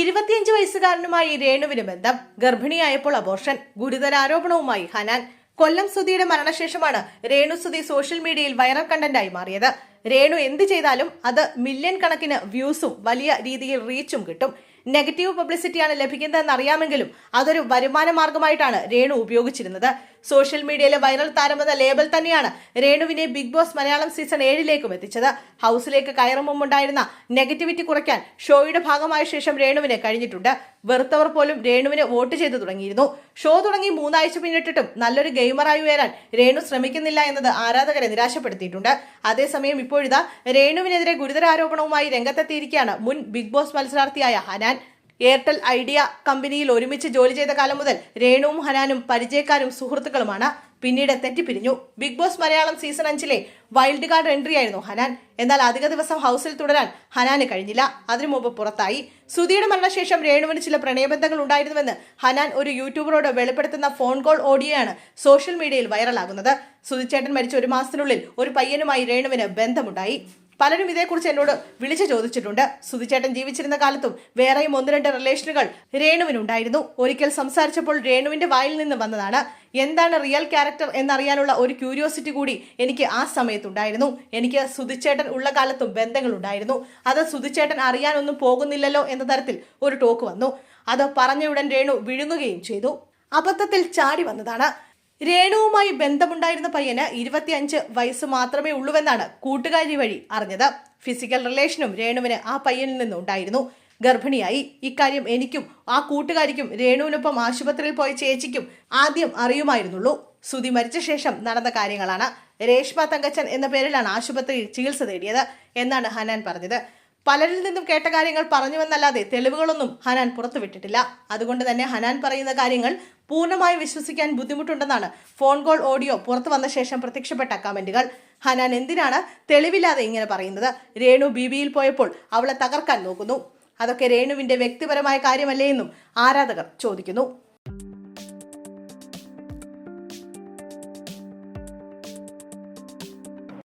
ഇരുപത്തിയഞ്ച് വയസ്സുകാരനുമായി രേണുവിന് ബന്ധം. ഗർഭിണിയായപ്പോൾ അബോർഷൻ ഗുരുതര ആരോപണവുമായി ഹനാൻ. കൊല്ലം സുധിയുടെ മരണശേഷമാണ് രേണു സുധി സോഷ്യൽ മീഡിയയിൽ വൈറൽ കണ്ടന്റായി മാറിയത്. രേണു എന്ത് ചെയ്താലും അത് മില്യൺ കണക്കിന് വ്യൂസും വലിയ രീതിയിൽ റീച്ചും കിട്ടും. നെഗറ്റീവ് പബ്ലിസിറ്റിയാണ് ലഭിക്കുന്നതെന്ന് അറിയാമെങ്കിലും അതൊരു വരുമാന മാർഗമായിട്ടാണ് രേണു ഉപയോഗിച്ചിരുന്നത്. സോഷ്യൽ മീഡിയയിലെ വൈറൽ താരമെന്ന ലേബൽ തന്നെയാണ് രേണുവിനെ ബിഗ് ബോസ് മലയാളം സീസൺ ഏഴിലേക്കും എത്തിച്ചത്. ഹൗസിലേക്ക് കയറും മുമ്പുണ്ടായിരുന്ന നെഗറ്റിവിറ്റി കുറയ്ക്കാൻ ഷോയുടെ ഭാഗമായ ശേഷം രേണുവിനെ കഴിഞ്ഞിട്ടുണ്ട്. വെറുത്തവർ പോലും രേണുവിന് വോട്ട് ചെയ്തു തുടങ്ങിയിരുന്നു. ഷോ തുടങ്ങി മൂന്നാഴ്ച പിന്നിട്ടിട്ടും നല്ലൊരു ഗെയിമറായി ഉയരാൻ രേണു ശ്രമിക്കുന്നില്ല എന്നത് ആരാധകരെ നിരാശപ്പെടുത്തിയിട്ടുണ്ട്. അതേസമയം ഇപ്പോഴിതാ രേണുവിനെതിരെ ഗുരുതര ആരോപണവുമായി രംഗത്തെത്തിയിരിക്കുകയാണ് മുൻ ബിഗ് ബോസ് മത്സരാർത്ഥിയായ ഹനാൻ. എയർടെൽ ഐഡിയ കമ്പനിയിൽ ഒരുമിച്ച് ജോലി ചെയ്ത കാലം മുതൽ രേണുവും ഹനാനും പരിചയക്കാരും സുഹൃത്തുക്കളുമാണ്. പിന്നീട് തെറ്റിപ്പിരിഞ്ഞു ബിഗ് ബോസ് മലയാളം സീസൺ അഞ്ചിലെ വൈൽഡ് കാർഡ് എൻട്രി ആയിരുന്നു ഹനാൻ. എന്നാൽ അധിക ദിവസം ഹൗസിൽ തുടരാൻ ഹനാന് കഴിഞ്ഞില്ല. അതിനു മുമ്പ് പുറത്തായി. സുധിയുടെ മരണശേഷം രേണുവിന് ചില പ്രണയബന്ധങ്ങൾ ഉണ്ടായിരുന്നുവെന്ന് ഹനാൻ ഒരു യൂട്യൂബറോട് വെളിപ്പെടുത്തുന്ന ഫോൺ കോൾ ഓഡിയോയാണ് സോഷ്യൽ മീഡിയയിൽ വൈറലാകുന്നത്. സുധിച്ചേട്ടൻ മരിച്ച ഒരു മാസത്തിനുള്ളിൽ ഒരു പയ്യനുമായി രേണുവിന് ബന്ധമുണ്ടായി. പലരും ഇതേക്കുറിച്ച് എന്നോട് വിളിച്ചു ചോദിച്ചിട്ടുണ്ട്. സുധിച്ചേട്ടൻ ജീവിച്ചിരുന്ന കാലത്തും വേറെയും ഒന്ന് രണ്ട് റിലേഷനുകൾ രേണുവിനുണ്ടായിരുന്നു. ഒരിക്കൽ സംസാരിച്ചപ്പോൾ രേണുവിന്റെ വായിൽ നിന്ന് വന്നതാണ്. എന്താണ് റിയൽ ക്യാരക്ടർ എന്നറിയാനുള്ള ഒരു ക്യൂരിയോസിറ്റി കൂടി എനിക്ക് ആ സമയത്തുണ്ടായിരുന്നു. എനിക്ക് സുധിച്ചേട്ടൻ ഉള്ള കാലത്തും ബന്ധങ്ങളുണ്ടായിരുന്നു. അത് സുധിച്ചേട്ടൻ അറിയാനൊന്നും പോകുന്നില്ലല്ലോ എന്ന തരത്തിൽ ഒരു ടോക്ക് വന്നു. അത് പറഞ്ഞയുടൻ രേണു വിഴുങ്ങുകയും ചെയ്തു. അബദ്ധത്തിൽ ചാടി വന്നതാണ്. രേണുവുമായി ബന്ധമുണ്ടായിരുന്ന പയ്യന് ഇരുപത്തിയഞ്ച് വയസ്സ് മാത്രമേ ഉള്ളൂവെന്നാണ് കൂട്ടുകാരി വഴി അറിഞ്ഞത്. ഫിസിക്കൽ റിലേഷനും രേണുവിന് ആ പയ്യനിൽ നിന്നുണ്ടായിരുന്നു. ഗർഭിണിയായി. ഇക്കാര്യം എനിക്കും ആ കൂട്ടുകാരിക്കും രേണുവിനൊപ്പം ആശുപത്രിയിൽ പോയ ചേച്ചിക്കും ആദ്യം അറിയുമായിരുന്നുള്ളൂ. സുതി മരിച്ച ശേഷം നടന്ന കാര്യങ്ങളാണ്. രേഷ്മ തങ്കച്ചൻ എന്ന പേരിലാണ് ആശുപത്രിയിൽ ചികിത്സ തേടിയത് എന്നാണ് ഹനാൻ പറഞ്ഞത്. പലരിൽ നിന്നും കേട്ട കാര്യങ്ങൾ പറഞ്ഞുവെന്നല്ലാതെ തെളിവുകളൊന്നും ഹനാൻ പുറത്തുവിട്ടിട്ടില്ല. അതുകൊണ്ട് തന്നെ ഹനാൻ പറയുന്ന കാര്യങ്ങൾ പൂർണമായി വിശ്വസിക്കാൻ ബുദ്ധിമുട്ടുണ്ടെന്നാണ് ഫോൺ കോൾ ഓഡിയോ പുറത്തു വന്ന ശേഷം പ്രത്യക്ഷപ്പെട്ട കമന്റുകൾ. ഹനാൻ എന്തിനാണ് തെളിവില്ലാതെ ഇങ്ങനെ പറയുന്നത്? രേണു ബി ബിയിൽ പോയപ്പോൾ അവളെ തകർക്കാൻ നോക്കുന്നു. അതൊക്കെ രേണുവിന്റെ വ്യക്തിപരമായ കാര്യമല്ലേ എന്നും ആരാധകർ ചോദിക്കുന്നു.